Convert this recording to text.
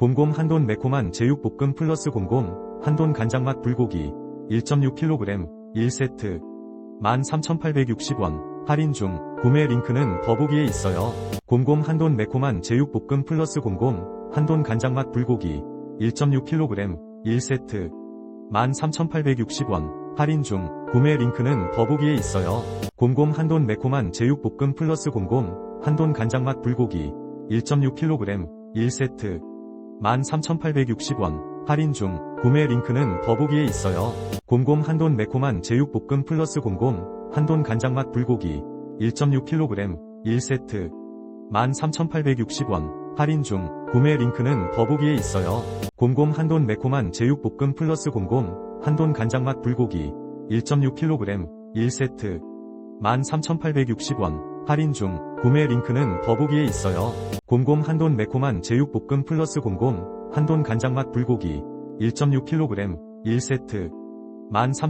곰곰 한돈 매콤한 제육볶음 플러스 곰곰 한돈 간장맛 불고기 1.6kg 1세트. 13,860원. 할인 중. 구매 링크는 더보기에 있어요. 곰곰 한돈 매콤한 제육볶음 플러스 곰곰 한돈 간장맛 불고기 1.6kg 1세트. 13,860원. 할인 중. 구매 링크는 더보기에 있어요. 곰곰 한돈 매콤한 제육볶음 플러스 곰곰 한돈 간장맛 불고기 1.6kg 1세트 13,860원 할인 중 구매 링크는 더보기에 있어요. 곰곰 한돈 매콤한 제육볶음 플러스 곰곰 한돈 간장맛 불고기 1.6kg 1세트 13,860원 할인 중 구매 링크는 더보기에 있어요. 곰곰 한돈 매콤한 제육볶음 플러스 곰곰 한돈 간장맛 불고기 1.6kg 1세트 13,860원 할인 중 구매 링크는 더보기에 있어요. 곰곰 한돈 매콤한 제육볶음 플러스 곰곰 한돈 간장맛 불고기 1.6kg 1세트. 13,860원